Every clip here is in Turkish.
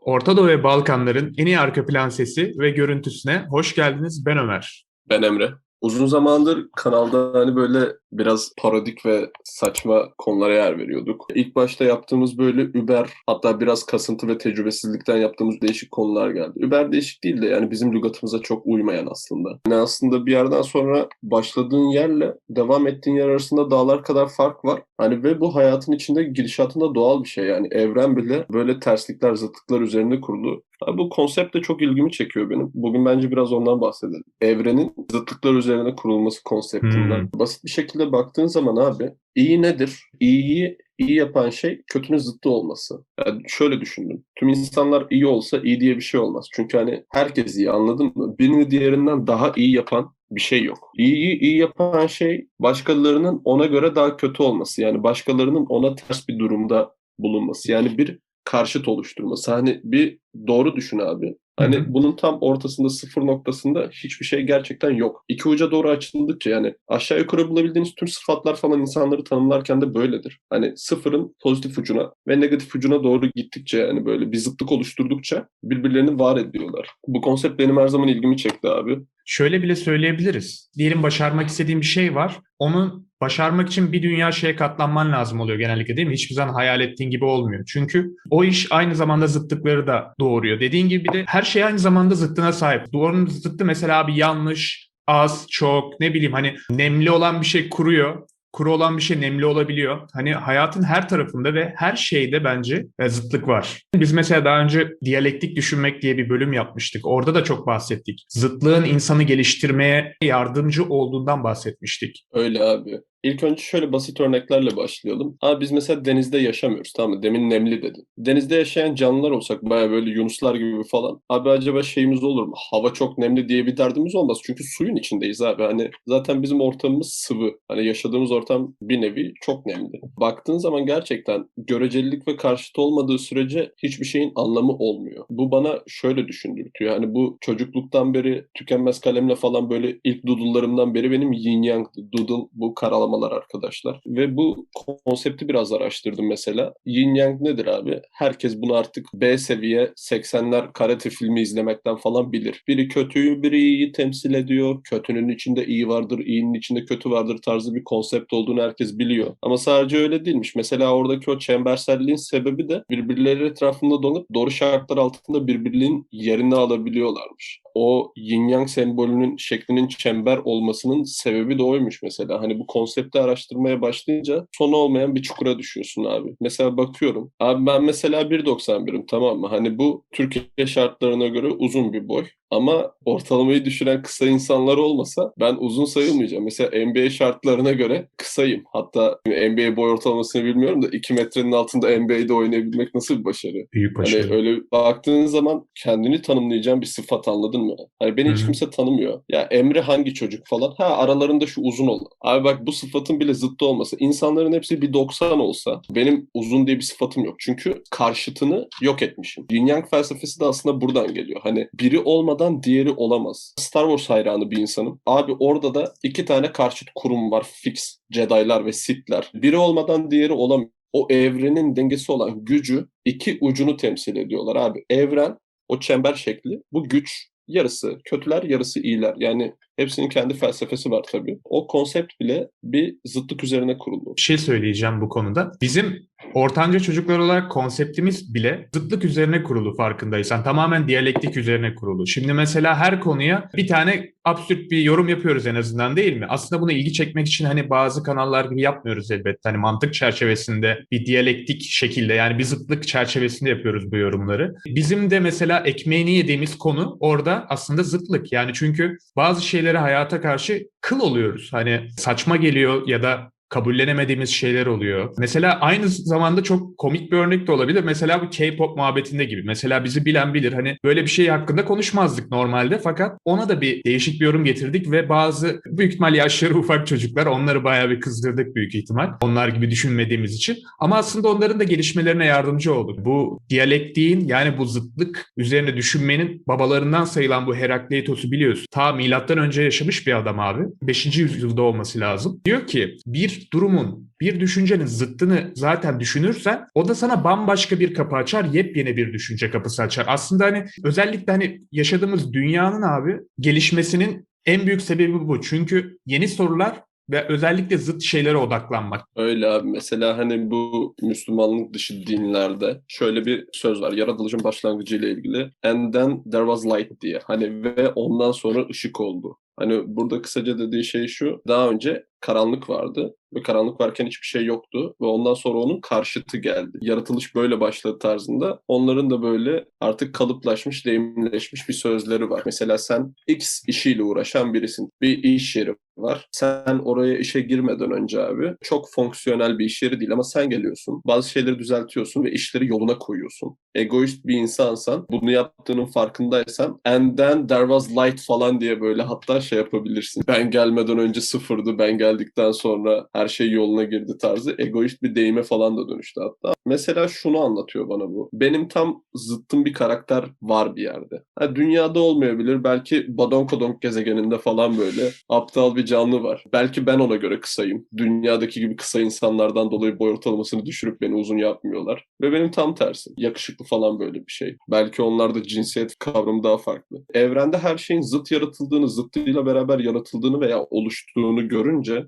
Orta Doğu ve Balkanların en iyi arka plan sesi ve görüntüsüne hoş geldiniz. Ben Ömer. Ben Emre. Uzun zamandır kanalda hani böyle biraz parodik ve saçma konulara yer veriyorduk. İlk başta yaptığımız böyle Uber hatta biraz kasıntı ve tecrübesizlikten yaptığımız değişik konular geldi. Uber değişik değil de yani bizim lügatımıza çok uymayan aslında. Yani aslında bir yerden sonra başladığın yerle devam ettiğin yer arasında dağlar kadar fark var. Hani ve bu hayatın içinde gidişatında doğal bir şey yani evren bile böyle terslikler, zıtlıklar üzerine kurulu. Abi bu konsept de çok ilgimi çekiyor benim. Bugün bence biraz ondan bahsedelim. Evrenin zıtlıklar üzerine kurulması konseptinden. Hmm. Basit bir şekilde baktığın zaman abi iyi nedir? İyiyi iyi yapan şey kötünün zıttı olması. Yani şöyle düşündüm. Tüm insanlar iyi olsa iyi diye bir şey olmaz. Çünkü hani herkes iyi anladın mı? Birini diğerinden daha iyi yapan bir şey yok. İyiyi iyi yapan şey başkalarının ona göre daha kötü olması. Yani başkalarının ona ters bir durumda bulunması. Yani bir karşıt oluşturması. Hani bir doğru düşün abi. Hani Hı hı. bunun tam ortasında sıfır noktasında hiçbir şey gerçekten yok. İki uca doğru açıldıkça yani aşağı yukarı bulabildiğiniz tüm sıfatlar falan insanları tanımlarken de böyledir. Hani sıfırın pozitif ucuna ve negatif ucuna doğru gittikçe yani böyle bir zıtlık oluşturdukça birbirlerini var ediyorlar. Bu konsept benim her zaman ilgimi çekti abi. Şöyle bile söyleyebiliriz. Diyelim başarmak istediğin bir şey var. Onu başarmak için bir dünya şeye katlanman lazım oluyor genellikle değil mi? Hiçbir zaman hayal ettiğin gibi olmuyor. Çünkü o iş aynı zamanda zıtlıkları da doğuruyor. Dediğin gibi bir de her şey aynı zamanda zıttına sahip. Doğrunun zıttı mesela bir yanlış, az, çok ne bileyim hani nemli olan bir şey kuruyor. Kuru olan bir şey nemli olabiliyor. Hani hayatın her tarafında ve her şeyde bence e, zıtlık var. Biz mesela daha önce diyalektik düşünmek diye bir bölüm yapmıştık. Orada da çok bahsettik. Zıtlığın insanı geliştirmeye yardımcı olduğundan bahsetmiştik. Öyle abi. İlk önce şöyle basit örneklerle başlayalım. Abi biz mesela denizde yaşamıyoruz tamam mı? Demin nemli dedin. Denizde yaşayan canlılar olsak baya böyle yunuslar gibi falan. Abi acaba şeyimiz olur mu? Hava çok nemli diye bir derdimiz olmaz. Çünkü suyun içindeyiz abi. Hani zaten bizim ortamımız sıvı. Hani yaşadığımız ortam bir nevi çok nemli. Baktığın zaman gerçekten görecelilik ve karşıt olmadığı sürece hiçbir şeyin anlamı olmuyor. Bu bana şöyle düşündürtüyor. Hani bu çocukluktan beri tükenmez kalemle falan böyle ilk doodle'larımdan beri benim yin yang doodle bu karalamalar arkadaşlar. Ve bu konsepti biraz araştırdım mesela. Yin yang nedir abi? Herkes bunu artık B seviye 80'ler karate filmi izlemekten falan bilir. Biri kötüyü biri iyiyi temsil ediyor. Kötünün içinde iyi vardır, iyinin içinde kötü vardır tarzı bir konsept olduğunu herkes biliyor. Ama sadece öyle değilmiş. Mesela oradaki o çemberselliğin sebebi de birbirleri etrafında dolanıp doğru şartlar altında birbirinin yerini alabiliyorlarmış. O yin yang sembolünün şeklinin çember olmasının sebebi de oymuş mesela. Hani bu konsepti araştırmaya başlayınca sonu olmayan bir çukura düşüyorsun abi. Mesela bakıyorum. Abi ben mesela 1.91'im tamam mı? Hani bu Türkiye şartlarına göre uzun bir boy. Ama ortalamayı düşüren kısa insanlar olmasa ben uzun sayılmayacağım. Mesela NBA şartlarına göre kısayım. Hatta NBA boy ortalamasını bilmiyorum da 2 metrenin altında NBA'de oynayabilmek nasıl bir başarı? Büyük Hani başarı. öyle baktığın zaman kendini tanımlayacağın bir sıfat anladın mı? Hani beni Hı hiç kimse tanımıyor. Ya Emre hangi çocuk falan? Ha aralarında şu uzun olan. Abi bak bu sıfatın bile zıttı olması. İnsanların hepsi bir 90 olsa benim uzun diye bir sıfatım yok. Çünkü karşıtını yok etmişim. Yin Yang felsefesi de aslında buradan geliyor. Hani biri olmadan diğeri olamaz. Star Wars hayranı bir insanım. Abi orada da iki tane karşıt kurum var fix. Jedi'lar ve Sith'ler. Biri olmadan diğeri olamıyor o evrenin dengesi olan gücü iki ucunu temsil ediyorlar abi. Evren o çember şekli bu güç yarısı kötüler yarısı iyiler. Yani hepsinin kendi felsefesi var tabii. O konsept bile bir zıtlık üzerine kurulu. Bir şey söyleyeceğim bu konuda. Bizim ortanca çocuklar olarak konseptimiz bile zıtlık üzerine kurulu farkındaysan. Tamamen diyalektik üzerine kurulu. Şimdi mesela her konuya bir tane absürt bir yorum yapıyoruz en azından değil mi? Aslında buna ilgi çekmek için hani bazı kanallar gibi yapmıyoruz elbette. Hani mantık çerçevesinde bir diyalektik şekilde yani bir zıtlık çerçevesinde yapıyoruz bu yorumları. Bizim de mesela ekmeğini yediğimiz konu orada aslında zıtlık. Yani çünkü bazı şeylere hayata karşı kıl oluyoruz. Hani saçma geliyor ya da kabullenemediğimiz şeyler oluyor. Mesela aynı zamanda çok komik bir örnek de olabilir. Mesela bu K-pop muhabbetinde gibi. Mesela bizi bilen bilir. Hani böyle bir şey hakkında konuşmazdık normalde. Fakat ona da bir değişik bir yorum getirdik ve bazı büyük ihtimal yaşları ufak çocuklar onları bayağı bir kızdırdık büyük ihtimal. Onlar gibi düşünmediğimiz için. Ama aslında onların da gelişmelerine yardımcı olduk. Bu diyalektiğin yani bu zıtlık üzerine düşünmenin babalarından sayılan bu Herakleitos'u biliyorsun. Ta milattan önce yaşamış bir adam abi. 5. yüzyılda olması lazım. Diyor ki bir durumun, bir düşüncenin zıttını zaten düşünürsen o da sana bambaşka bir kapı açar, yepyeni bir düşünce kapısı açar. Aslında hani özellikle hani yaşadığımız dünyanın abi gelişmesinin en büyük sebebi bu. Çünkü yeni sorular ve özellikle zıt şeylere odaklanmak. Öyle abi mesela hani bu Müslümanlık dışı dinlerde şöyle bir söz var yaratılışın başlangıcı ile ilgili and then there was light diye hani ve ondan sonra ışık oldu. Hani burada kısaca dediği şey şu daha önce karanlık vardı ve karanlık varken hiçbir şey yoktu ve ondan sonra onun karşıtı geldi. Yaratılış böyle başladı tarzında. Onların da böyle artık kalıplaşmış, deyimleşmiş bir sözleri var. Mesela sen X işiyle uğraşan birisin. Bir iş yeri var. Sen oraya işe girmeden önce abi çok fonksiyonel bir iş yeri değil ama sen geliyorsun. Bazı şeyleri düzeltiyorsun ve işleri yoluna koyuyorsun. Egoist bir insansan, bunu yaptığının farkındaysan and then there was light falan diye böyle hatta şey yapabilirsin. Ben gelmeden önce sıfırdı, ben geldikten sonra her şey yoluna girdi tarzı egoist bir deyime falan da dönüştü hatta. Mesela şunu anlatıyor bana bu. Benim tam zıttım bir karakter var bir yerde. Ha, dünyada olmayabilir. Belki Badonkodonk gezegeninde falan böyle aptal bir canlı var. Belki ben ona göre kısayım. Dünyadaki gibi kısa insanlardan dolayı boy ortalamasını düşürüp beni uzun yapmıyorlar. Ve benim tam tersi. Yakışıklı falan böyle bir şey. Belki onlarda cinsiyet kavramı daha farklı. Evrende her şeyin zıt yaratıldığını, zıttıyla beraber yaratıldığını veya oluştuğunu görünce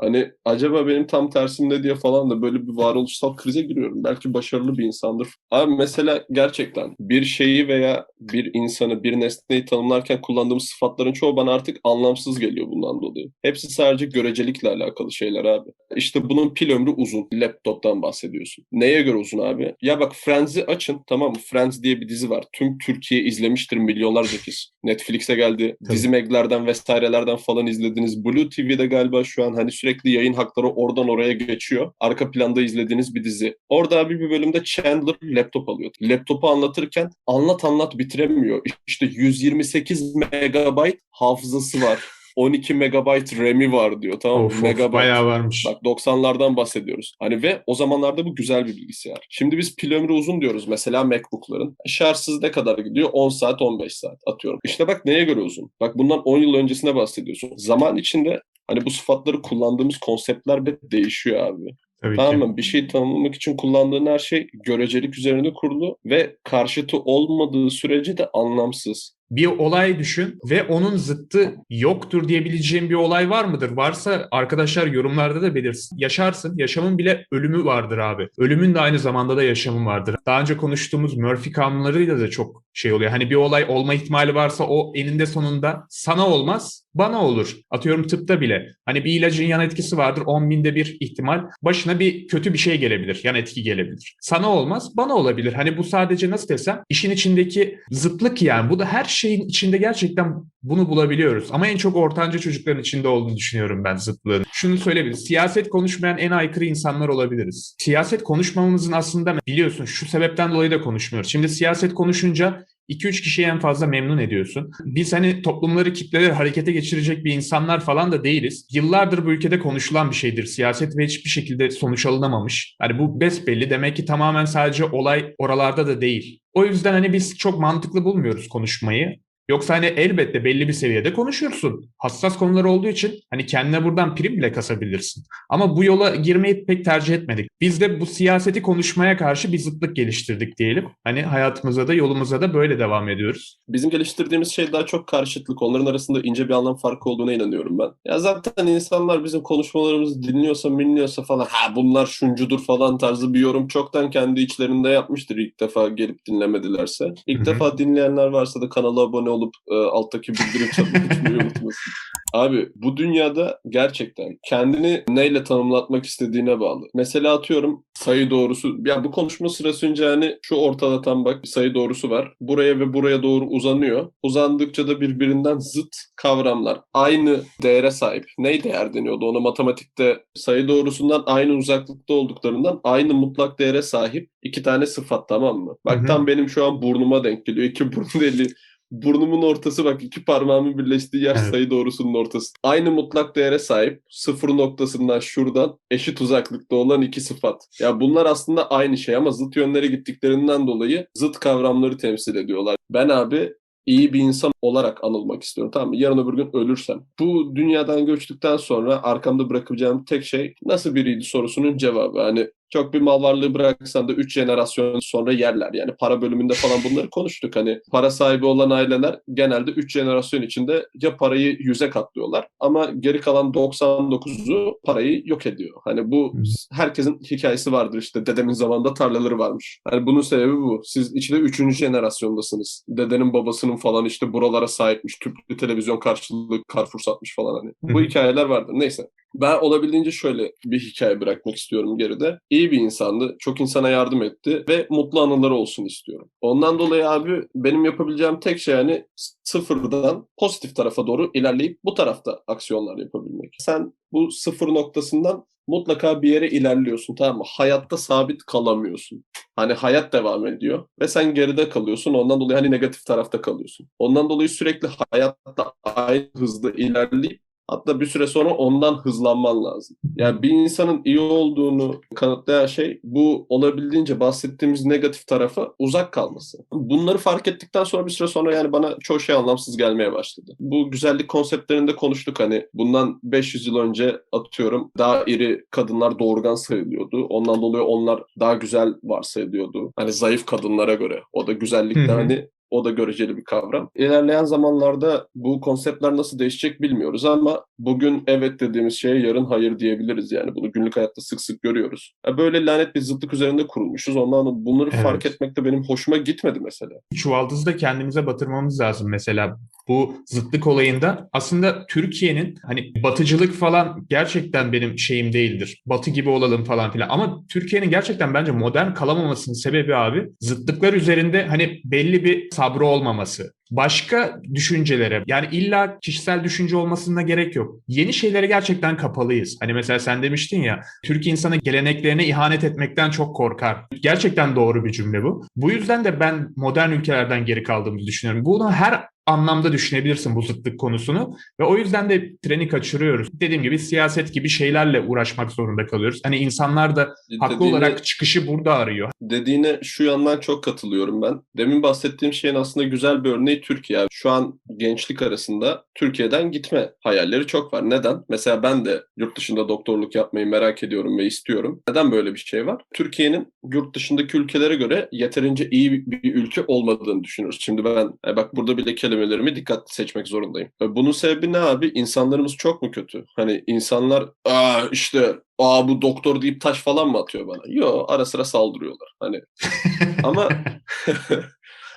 Hani acaba benim tam tersimde diye falan da böyle bir varoluşsal krize giriyorum. Belki başarılı bir insandır. Abi mesela gerçekten bir şeyi veya bir insanı, bir nesneyi tanımlarken kullandığımız sıfatların çoğu bana artık anlamsız geliyor bundan dolayı. Hepsi sadece görecelikle alakalı şeyler abi. İşte bunun pil ömrü uzun. Laptoptan bahsediyorsun. Neye göre uzun abi? Ya bak Friends'i açın tamam mı? Friends diye bir dizi var. Tüm Türkiye izlemiştir milyonlarca kez. Netflix'e geldi. Tabii. Dizi Meg'lerden vesairelerden falan izlediniz. Blue TV'de galiba şu an hani sürekli yayın hakları oradan oraya geçiyor. Arka planda izlediğiniz bir dizi. Orada abi bir bölümde Chandler laptop alıyor. Laptopu anlatırken anlat anlat bitiremiyor. İşte 128 megabayt hafızası var. 12 megabayt RAM'i var diyor. Tamam mı? Of, bayağı varmış. Bak 90'lardan bahsediyoruz. Hani ve o zamanlarda bu güzel bir bilgisayar. Şimdi biz pil ömrü uzun diyoruz mesela MacBook'ların. Şarjsız ne kadar gidiyor? 10 saat 15 saat atıyorum. İşte bak neye göre uzun? Bak bundan 10 yıl öncesine bahsediyorsun. Zaman içinde hani bu sıfatları kullandığımız konseptler de değişiyor abi. Tabii Tamam mı? Bir şey tanımlamak için kullandığın her şey görecelik üzerine kurulu ve karşıtı olmadığı sürece de anlamsız. Bir olay düşün ve onun zıttı yoktur diyebileceğin bir olay var mıdır? Varsa arkadaşlar yorumlarda da belirsin. Yaşarsın. Yaşamın bile ölümü vardır abi. Ölümün de aynı zamanda da yaşamın vardır. Daha önce konuştuğumuz Murphy kanunlarıyla da çok şey oluyor. Hani bir olay olma ihtimali varsa o eninde sonunda sana olmaz, bana olur. Atıyorum tıpta bile. Hani bir ilacın yan etkisi vardır. 10 binde bir ihtimal. Başına bir kötü bir şey gelebilir. Yan etki gelebilir. Sana olmaz, bana olabilir. Hani bu sadece nasıl desem işin içindeki zıtlık yani. Bu da her şeyin içinde gerçekten bunu bulabiliyoruz. Ama en çok ortanca çocukların içinde olduğunu düşünüyorum ben zıtlığın. Şunu söyleyebiliriz. Siyaset konuşmayan en aykırı insanlar olabiliriz. Siyaset konuşmamamızın aslında biliyorsun şu sebepten dolayı da konuşmuyoruz. Şimdi siyaset konuşunca 2-3 kişiyi en fazla memnun ediyorsun. Biz hani toplumları kitleleri harekete geçirecek bir insanlar falan da değiliz. Yıllardır bu ülkede konuşulan bir şeydir siyaset ve hiçbir şekilde sonuç alınamamış. Yani bu besbelli demek ki tamamen sadece olay oralarda da değil. O yüzden hani biz çok mantıklı bulmuyoruz konuşmayı. Yoksa hani elbette belli bir seviyede konuşursun. Hassas konular olduğu için hani kendine buradan prim bile kasabilirsin. Ama bu yola girmeyi pek tercih etmedik. Biz de bu siyaseti konuşmaya karşı bir zıtlık geliştirdik diyelim. Hani hayatımıza da yolumuza da böyle devam ediyoruz. Bizim geliştirdiğimiz şey daha çok karşıtlık. Onların arasında ince bir anlam farkı olduğuna inanıyorum ben. Ya zaten insanlar bizim konuşmalarımızı dinliyorsa, minliyorsa falan ha bunlar şuncudur falan tarzı bir yorum çoktan kendi içlerinde yapmıştır ilk defa gelip dinlemedilerse. İlk Hı hı. defa dinleyenler varsa da kanala abone olup e, alttaki bildirim açmayı unutmasın. Abi bu dünyada gerçekten kendini neyle tanımlatmak istediğine bağlı. Mesela atıyorum sayı doğrusu. Ya bu konuşma sırasınca hani şu ortada tam bak bir sayı doğrusu var. Buraya ve buraya doğru uzanıyor. Uzandıkça da birbirinden zıt kavramlar. Aynı değere sahip. Ne değer deniyordu? Ona matematikte sayı doğrusundan aynı uzaklıkta olduklarından aynı mutlak değere sahip iki tane sıfat tamam mı? Bak Hı hı. tam benim şu an burnuma denk geliyor. İki burun deli burnumun ortası bak iki parmağımın birleştiği yer Evet. sayı doğrusunun ortası. Aynı mutlak değere sahip sıfır noktasından şuradan eşit uzaklıkta olan iki sıfat. Ya bunlar aslında aynı şey ama zıt yönlere gittiklerinden dolayı zıt kavramları temsil ediyorlar. Ben abi iyi bir insan olarak anılmak istiyorum tamam mı? Yarın öbür gün ölürsem. Bu dünyadan göçtükten sonra arkamda bırakabileceğim tek şey nasıl biriydi sorusunun cevabı. Hani çok bir mal varlığı bıraksan da 3 jenerasyon sonra yerler. Yani para bölümünde falan bunları konuştuk. Hani para sahibi olan aileler genelde 3 jenerasyon içinde ya parayı yüze katlıyorlar ama geri kalan 99'u parayı yok ediyor. Hani bu herkesin hikayesi vardır işte. Dedemin zamanında tarlaları varmış. Hani bunun sebebi bu. Siz içinde 3. jenerasyondasınız. Dedenin babasının falan işte buralara sahipmiş. Tüplü televizyon karşılığı Carrefour satmış falan hani. Bu hikayeler vardır. Neyse. Ben olabildiğince şöyle bir hikaye bırakmak istiyorum geride. İyi bir insandı. Çok insana yardım etti ve mutlu anıları olsun istiyorum. Ondan dolayı abi benim yapabileceğim tek şey yani sıfırdan pozitif tarafa doğru ilerleyip bu tarafta aksiyonlar yapabilmek. Sen bu sıfır noktasından mutlaka bir yere ilerliyorsun tamam mı? Hayatta sabit kalamıyorsun. Hani hayat devam ediyor ve sen geride kalıyorsun. Ondan dolayı hani negatif tarafta kalıyorsun. Ondan dolayı sürekli hayatta aynı hızda ilerleyip Hatta bir süre sonra ondan hızlanman lazım. Yani bir insanın iyi olduğunu kanıtlayan şey bu olabildiğince bahsettiğimiz negatif tarafa uzak kalması. Bunları fark ettikten sonra bir süre sonra yani bana çoğu şey anlamsız gelmeye başladı. Bu güzellik konseptlerinde konuştuk hani bundan 500 yıl önce atıyorum daha iri kadınlar doğurgan sayılıyordu. Ondan dolayı onlar daha güzel varsayılıyordu. Hani zayıf kadınlara göre. O da güzellikte hani o da göreceli bir kavram. İlerleyen zamanlarda bu konseptler nasıl değişecek bilmiyoruz ama bugün evet dediğimiz şeye yarın hayır diyebiliriz yani. Bunu günlük hayatta sık sık görüyoruz. Böyle lanet bir zıtlık üzerinde kurulmuşuz. Ondan bunları evet. fark etmek de benim hoşuma gitmedi mesela. Çuvaldızı da kendimize batırmamız lazım mesela. Bu zıtlık olayında aslında Türkiye'nin hani batıcılık falan gerçekten benim şeyim değildir. Batı gibi olalım falan filan. Ama Türkiye'nin gerçekten bence modern kalamamasının sebebi abi zıtlıklar üzerinde hani belli bir sabrı olmaması. Başka düşüncelere yani illa kişisel düşünce olmasına gerek yok. Yeni şeylere gerçekten kapalıyız. Hani mesela sen demiştin ya Türk insanı geleneklerine ihanet etmekten çok korkar. Gerçekten doğru bir cümle bu. Bu yüzden de ben modern ülkelerden geri kaldığımızı düşünüyorum. Bunu her anlamda düşünebilirsin bu zıtlık konusunu ve o yüzden de treni kaçırıyoruz. Dediğim gibi siyaset gibi şeylerle uğraşmak zorunda kalıyoruz. Hani insanlar da haklı dediğine, olarak çıkışı burada arıyor. Dediğine şu yandan çok katılıyorum ben. Demin bahsettiğim şeyin aslında güzel bir örneği Türkiye. Şu an gençlik arasında Türkiye'den gitme hayalleri çok var. Neden? Mesela ben de yurt dışında doktorluk yapmayı merak ediyorum ve istiyorum. Neden böyle bir şey var? Türkiye'nin yurt dışındaki ülkelere göre yeterince iyi bir ülke olmadığını düşünüyoruz. Şimdi ben e, bak burada bile kelimelerimi dikkatli seçmek zorundayım. E, bunun sebebi ne abi? İnsanlarımız çok mu kötü? Hani insanlar Aa, işte aa bu doktor deyip taş falan mı atıyor bana? Yo ara sıra saldırıyorlar. Hani ama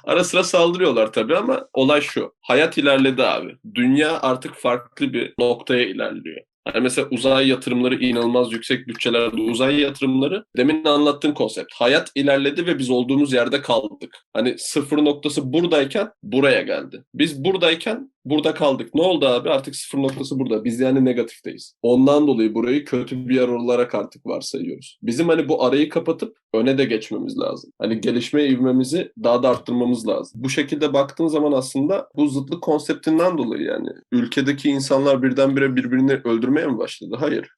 Ara sıra saldırıyorlar tabii ama olay şu. Hayat ilerledi abi. Dünya artık farklı bir noktaya ilerliyor. Yani mesela uzay yatırımları inanılmaz yüksek bütçelerde uzay yatırımları demin anlattığım konsept. Hayat ilerledi ve biz olduğumuz yerde kaldık. Hani sıfır noktası buradayken buraya geldi. Biz buradayken burada kaldık. Ne oldu abi? Artık sıfır noktası burada. Biz yani negatifteyiz. Ondan dolayı burayı kötü bir yer olarak artık varsayıyoruz. Bizim hani bu arayı kapatıp öne de geçmemiz lazım. Hani gelişme ivmemizi daha da arttırmamız lazım. Bu şekilde baktığın zaman aslında bu zıtlık konseptinden dolayı yani ülkedeki insanlar birdenbire birbirini öldürmeye mi başladı? Hayır.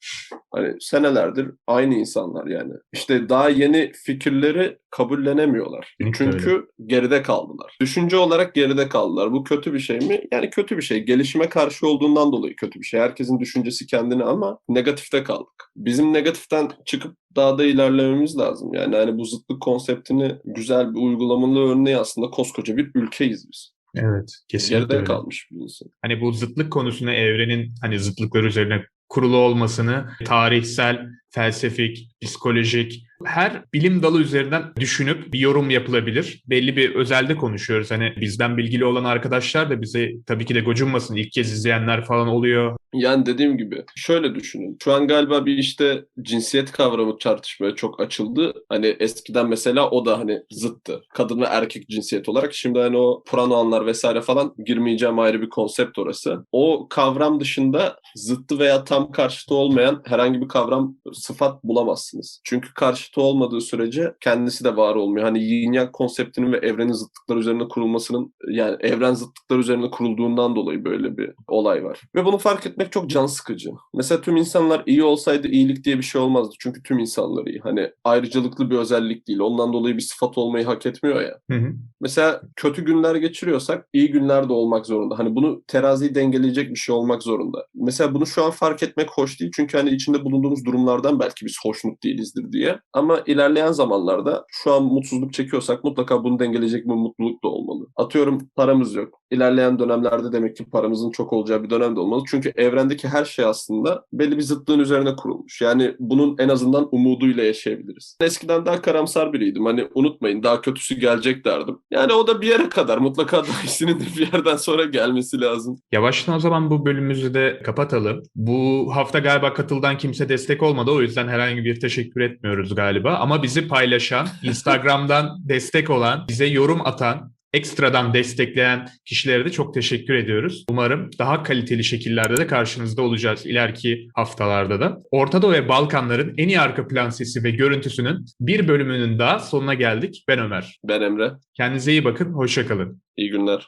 Hani senelerdir aynı insanlar yani. İşte daha yeni fikirleri kabullenemiyorlar. Çünkü öyle. geride kaldılar. Düşünce olarak geride kaldılar. Bu kötü bir şey mi? Yani kötü bir şey. Gelişime karşı olduğundan dolayı kötü bir şey. Herkesin düşüncesi kendine ama negatifte kaldık. Bizim negatiften çıkıp daha da ilerlememiz lazım. Yani hani bu zıtlık konseptini güzel bir uygulamalı örneği aslında koskoca bir ülkeyiz biz. Evet, kesinlikle Geride öyle. kalmış bir insan. Hani bu zıtlık konusunu evrenin hani zıtlıklar üzerine kurulu olmasını tarihsel, felsefik, psikolojik her bilim dalı üzerinden düşünüp bir yorum yapılabilir. Belli bir özelde konuşuyoruz. Hani bizden bilgili olan arkadaşlar da bize tabii ki de gocunmasın. İlk kez izleyenler falan oluyor. Yani dediğim gibi şöyle düşünün. Şu an galiba bir işte cinsiyet kavramı tartışmaya çok açıldı. Hani eskiden mesela o da hani zıttı. Kadın ve erkek cinsiyet olarak. Şimdi hani o pronounlar vesaire falan girmeyeceğim ayrı bir konsept orası. O kavram dışında zıttı veya tam karşıtı olmayan herhangi bir kavram sıfat bulamazsınız. Çünkü karşıtı olmadığı sürece kendisi de var olmuyor. Hani yin yang konseptinin ve evrenin zıtlıkları üzerine kurulmasının yani evren zıtlıkları üzerine kurulduğundan dolayı böyle bir olay var. Ve bunu fark etmek çok can sıkıcı. Mesela tüm insanlar iyi olsaydı iyilik diye bir şey olmazdı. Çünkü tüm insanlar iyi. Hani ayrıcalıklı bir özellik değil. Ondan dolayı bir sıfat olmayı hak etmiyor ya. Hı hı. Mesela kötü günler geçiriyorsak iyi günler de olmak zorunda. Hani bunu teraziyi dengeleyecek bir şey olmak zorunda. Mesela bunu şu an fark etmek hoş değil. Çünkü hani içinde bulunduğumuz durumlardan belki biz hoşnut değilizdir diye. Ama ilerleyen zamanlarda şu an mutsuzluk çekiyorsak mutlaka bunu dengeleyecek bir mutluluk da olmalı. Atıyorum paramız yok. İlerleyen dönemlerde demek ki paramızın çok olacağı bir dönem de olmalı. Çünkü evrendeki her şey aslında belli bir zıtlığın üzerine kurulmuş. Yani bunun en azından umuduyla yaşayabiliriz. Eskiden daha karamsar biriydim. Hani unutmayın daha kötüsü gelecek derdim. Yani o da bir yere kadar. Mutlaka daha iyisinin de bir yerden sonra gelmesi lazım. Yavaştan o zaman bu bölümümüzü de kapatalım. Bu hafta galiba katıldan kimse destek olmadı. O yüzden herhangi bir teşekkür etmiyoruz galiba. Ama bizi paylaşan, Instagram'dan destek olan, bize yorum atan, ekstradan destekleyen kişilere de çok teşekkür ediyoruz. Umarım daha kaliteli şekillerde de karşınızda olacağız ileriki haftalarda da. Orta Doğu ve Balkanların en iyi arka plan sesi ve görüntüsünün bir bölümünün daha sonuna geldik. Ben Ömer. Ben Emre. Kendinize iyi bakın, hoşça kalın. İyi günler.